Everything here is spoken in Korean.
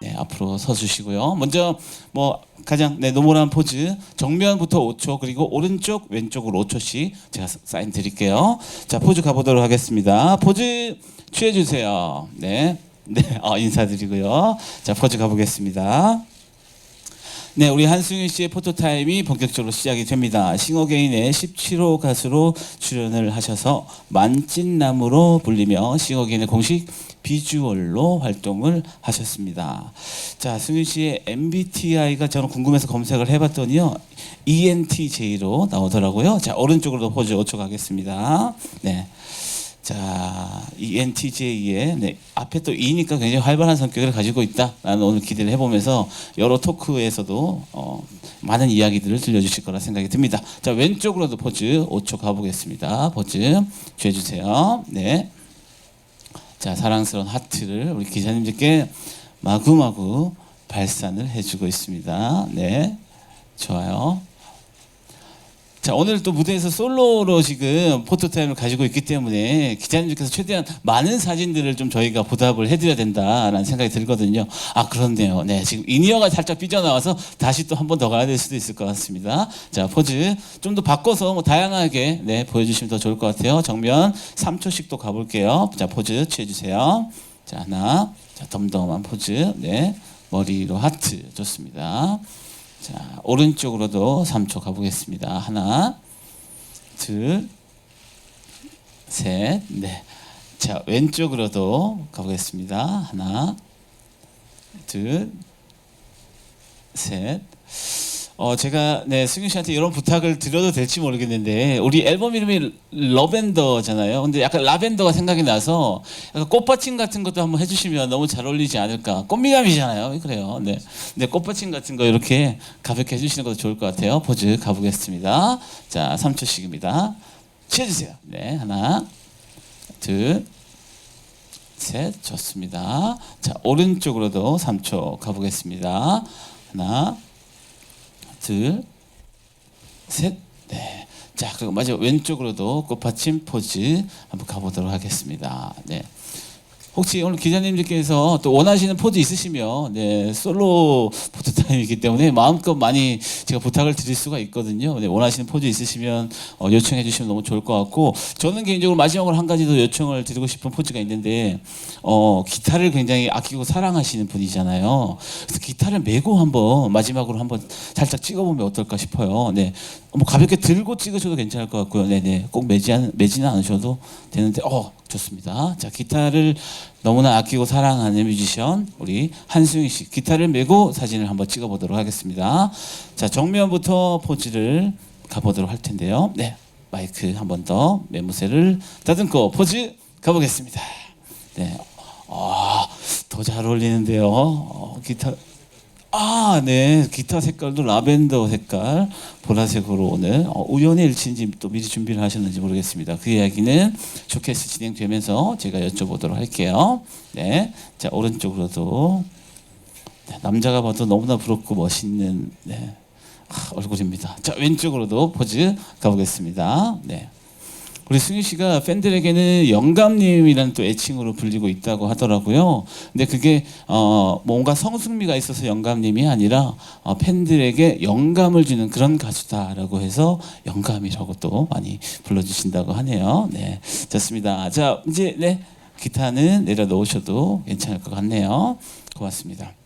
네, 앞으로 서 주시고요. 먼저 뭐 가장 네, 노멀한 포즈 정면부터 5초 그리고 오른쪽 왼쪽으로 5초씩 제가 사- 사인 드릴게요. 자, 포즈 가 보도록 하겠습니다. 포즈 취해 주세요. 네. 네, 어, 인사드리고요. 자, 포즈 가 보겠습니다. 네, 우리 한승윤 씨의 포토타임이 본격적으로 시작이 됩니다. 싱어게인의 17호 가수로 출연을 하셔서 만찢나무로 불리며 싱어게인의 공식 비주얼로 활동을 하셨습니다. 자, 승윤 씨의 MBTI가 저는 궁금해서 검색을 해봤더니요. ENTJ로 나오더라고요. 자, 오른쪽으로 포즈 5초 가겠습니다. 네. 자, ENTJ의 네, 앞에 또 E니까 굉장히 활발한 성격을 가지고 있다라는 오늘 기대를 해보면서 여러 토크에서도 어, 많은 이야기들을 들려주실 거라 생각이 듭니다. 자, 왼쪽으로도 포즈 5초 가보겠습니다. 포즈 취해주세요. 네. 자, 사랑스러운 하트를 우리 기자님들께 마구마구 발산을 해주고 있습니다. 네. 좋아요. 자 오늘 또 무대에서 솔로로 지금 포토타임을 가지고 있기 때문에 기자님들께서 최대한 많은 사진들을 좀 저희가 보답을 해드려야 된다라는 생각이 들거든요. 아 그렇네요. 네 지금 인이어가 살짝 삐져나와서 다시 또 한 번 더 가야 될 수도 있을 것 같습니다. 자 포즈 좀 더 바꿔서 뭐 다양하게 네 보여주시면 더 좋을 것 같아요. 정면 3초씩 또 가볼게요. 자 포즈 취해주세요. 자 하나, 자 덤덤한 포즈, 네 머리로 하트 좋습니다. 자, 오른쪽으로도 3초 가보겠습니다. 하나, 둘, 셋, 네. 자, 왼쪽으로도 가보겠습니다. 하나, 둘, 셋. 어, 제가 네, 승윤 씨한테 이런 부탁을 드려도 될지 모르겠는데 우리 앨범 이름이 러벤더잖아요. 근데 약간 라벤더가 생각이 나서 약간 꽃받침 같은 것도 한번 해주시면 너무 잘 어울리지 않을까. 꽃미남이잖아요. 그래요. 네, 네 꽃받침 같은 거 이렇게 가볍게 해주시는 것도 좋을 것 같아요. 포즈 가보겠습니다. 자, 3초씩입니다. 취해주세요. 네, 하나, 둘, 셋, 좋습니다. 자, 오른쪽으로도 3초 가보겠습니다. 하나, 둘, 셋, 네. 자, 그리고 마지막 왼쪽으로도 꽃받침 포즈 한번 가보도록 하겠습니다. 네. 혹시 오늘 기자님들께서 또 원하시는 포즈 있으시면 네, 솔로 포토 타임이기 때문에 마음껏 많이 제가 부탁을 드릴 수가 있거든요. 네, 원하시는 포즈 있으시면 어, 요청해 주시면 너무 좋을 것 같고 저는 개인적으로 마지막으로 한 가지 더 요청을 드리고 싶은 포즈가 있는데 어, 기타를 굉장히 아끼고 사랑하시는 분이잖아요. 그래서 기타를 메고 한번 마지막으로 한번 살짝 찍어보면 어떨까 싶어요. 네, 뭐 가볍게 들고 찍으셔도 괜찮을 것 같고요. 네네. 꼭 매지 않, 매지는 않으셔도 되는데, 어, 좋습니다. 자, 기타를 너무나 아끼고 사랑하는 뮤지션, 우리 한수영 씨. 기타를 메고 사진을 한번 찍어 보도록 하겠습니다. 자, 정면부터 포즈를 가 보도록 할 텐데요. 네. 마이크 한 번더 매무새를 다듬고 포즈 가 보겠습니다. 네. 아, 더 잘 어울리는데요. 어, 기타. 아, 네. 기타 색깔도 라벤더 색깔, 보라색으로 오늘 어, 우연의 일치인지 또 미리 준비를 하셨는지 모르겠습니다. 그 이야기는 쇼케이스 진행되면서 제가 여쭤보도록 할게요. 네. 자, 오른쪽으로도 네, 남자가 봐도 너무나 부럽고 멋있는 네. 아, 얼굴입니다. 자, 왼쪽으로도 포즈 가보겠습니다. 네. 우리 승희 씨가 팬들에게는 영감님이라는 또 애칭으로 불리고 있다고 하더라고요. 근데 그게 어 뭔가 성숙미가 있어서 영감님이 아니라 어 팬들에게 영감을 주는 그런 가수다라고 해서 영감이라고 또 많이 불러주신다고 하네요. 네, 좋습니다. 자 이제 네 기타는 내려놓으셔도 괜찮을 것 같네요. 고맙습니다.